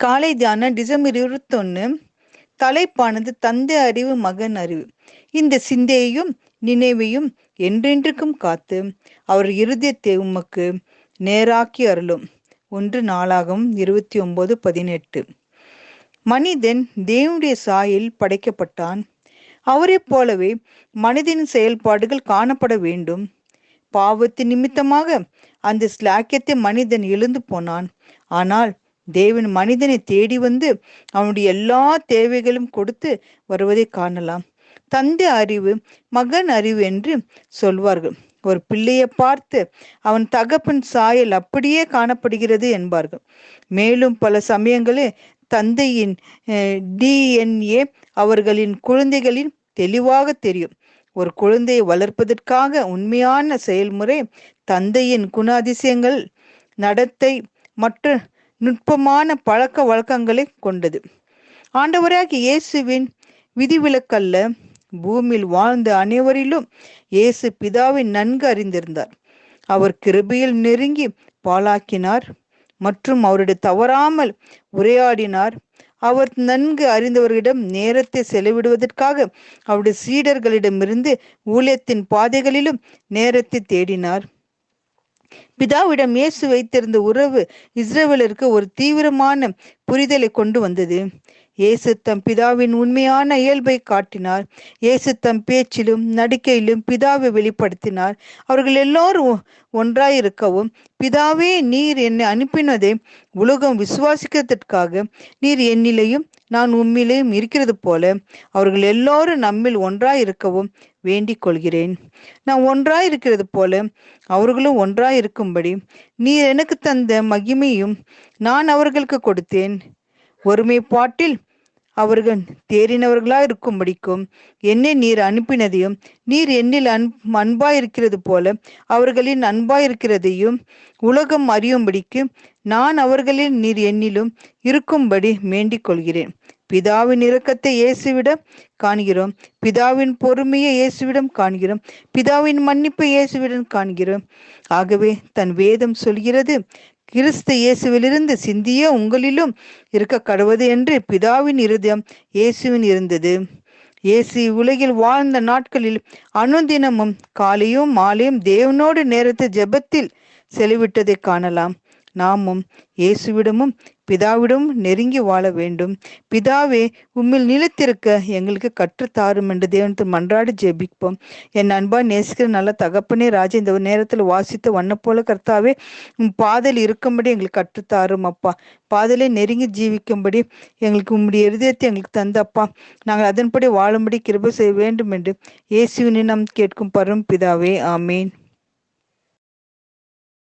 காலை தியானம் டிசம்பர் இருபத்தொன்னு தலைப்பானது தந்தை அறிவு மகன் அறிவு. இந்த சிந்தையையும் நினைவையும் என்றென்றுக்கும் காத்து அவர் இருதயத்தை உமக்கு நேராக்கி அருளும். ஒன்று நாளாகவும் இருபத்தி ஒன்பது பதினெட்டு. மனிதன் தேவனுடைய சாயில் படைக்கப்பட்டான். அவரைப் போலவே மனிதனின் செயல்பாடுகள் காணப்பட வேண்டும். பாவத்தின் நிமித்தமாக அந்த ஸ்லாக்கியத்தை மனிதன் எழுந்து போனான். ஆனால் தேவன் மனிதனை தேடி வந்து அவனுடைய எல்லா தேவைகளும் கொடுத்து வருவதை காணலாம். தந்தை அறிவு மகன் அறிவு என்று சொல்வார்கள். ஒரு பிள்ளையை பார்த்து அவன் தகப்பன் சாயல் அப்படியே காணப்படுகிறது என்பார்கள். மேலும் பல சமயங்களில் தந்தையின் டிஎன்ஏ அவர்களின் குழந்தைகளின் தெளிவாக தெரியும். ஒரு குழந்தையை வளர்ப்பதற்காக உண்மையான செயல்முறை தந்தையின் குணாதிசயங்கள் நடத்தை மற்ற நுட்பமான பழக்க வழக்கங்களை கொண்டது. ஆண்டவராக இயேசுவின் விதிவிலக்கல்ல பூமியில் வாழ்ந்த அனைவரிலும் இயேசு பிதாவை நன்கு அறிந்திருந்தார். அவர் கிருபையில் நெருங்கி பாலாக்கினார் மற்றும் அவருடைய தவறாமல் உரையாடினார். அவர் நன்கு அறிந்தவர்களிடம் நேரத்தை செலவிடுவதற்காக அவருடைய சீடர்களிடமிருந்து ஊழியத்தின் பாதைகளிலும் நேரத்தை தேடினார். பிதாவிடம் இயேசு வைத்திருந்த உறவு இஸ்ரேலருக்கு ஒரு தீவிரமான புரிதலை கொண்டு வந்தது. இயேசு தம் பிதாவின் உண்மையான இயல்பை காட்டினார். இயேசு தம் பேச்சிலும் நடிக்கையிலும் பிதாவை வெளிப்படுத்தினார். அவர்கள் எல்லோரும் ஒன்றாயிருக்கவும் பிதாவே நீர் என்னை அனுப்பினதை உலகம் விசுவாசிக்கிறதற்காக நீர் என்னிலையும் நான் உம்மிலையும் இருக்கிறது போல அவர்கள் எல்லோரும் நம்மில் ஒன்றாயிருக்கவும் வேண்டிக் கொள்கிறேன். நான் ஒன்றாயிருக்கிறது போல அவர்களும் ஒன்றாயிருக்கும்படி நீர் எனக்கு தந்த மகிமையும் நான் அவர்களுக்கு கொடுத்தேன். ஒருமைப்பாட்டில் அவர்கள் தேறினவர்களா இருக்கும்படிக்கும் என்னை நீர் அனுப்பினதையும் நீர் என்னில் அன் அன்பாயிருக்கிறது போல அவர்களின் அன்பாயிருக்கிறதையும் உலகம் அறியும்படிக்கு நான் அவர்களில் நீர் என்னிலும் இருக்கும்படி வேண்டிக் கொள்கிறேன் பிதாவின் இரக்கத்தை இயேசுவிடம் காண்கிறோம். பிதாவின் பொறுமையை இயேசுவிடம் காண்கிறோம். பிதாவின் மன்னிப்பை இயேசுவிடம் காண்கிறோம். ஆகவே தன் வேதம் சொல்கிறது கிறிஸ்து இயேசுவிலிருந்து சிந்திய உங்களிலும் இருக்க கடவுது என்று பிதாவின் இருதயம் இயேசுவின் இருந்தது. இயேசு உலகில் வாழ்ந்த நாட்களில் அனுதினமும் காலையும் மாலையும் தேவனோடு நேரத்தை ஜெபத்தில் செலவிட்டதை காணலாம். நாமும் இயேசுவிடமும் பிதாவிடம் நெருங்கி வாழ வேண்டும். பிதாவே உம்மில் நிலைத்திருக்க எங்களுக்கு கற்றுத்தாரும் என்று தேவனத்தை மன்றாடி ஜெபிப்போம். என் அன்பா நேசிக்கிற நல்ல தகப்பனே ராஜா இந்த நேரத்தில் வாசித்த வண்ண போல கர்த்தாவே உம் பாதையில் இருக்கும்படி எங்களுக்கு கற்றுத்தாரும் அப்பா. பாதையிலே நெருங்கி ஜீவிக்கும்படி எங்களுக்கு உம்முடைய இருதயத்தை எங்களுக்கு தந்தப்பா. நாங்கள் அதன்படி வாழும்படி கிருப செய்ய வேண்டும் என்று இயேசுவினை நாம் கேட்கும் பரும் பிதாவே ஆமேன்.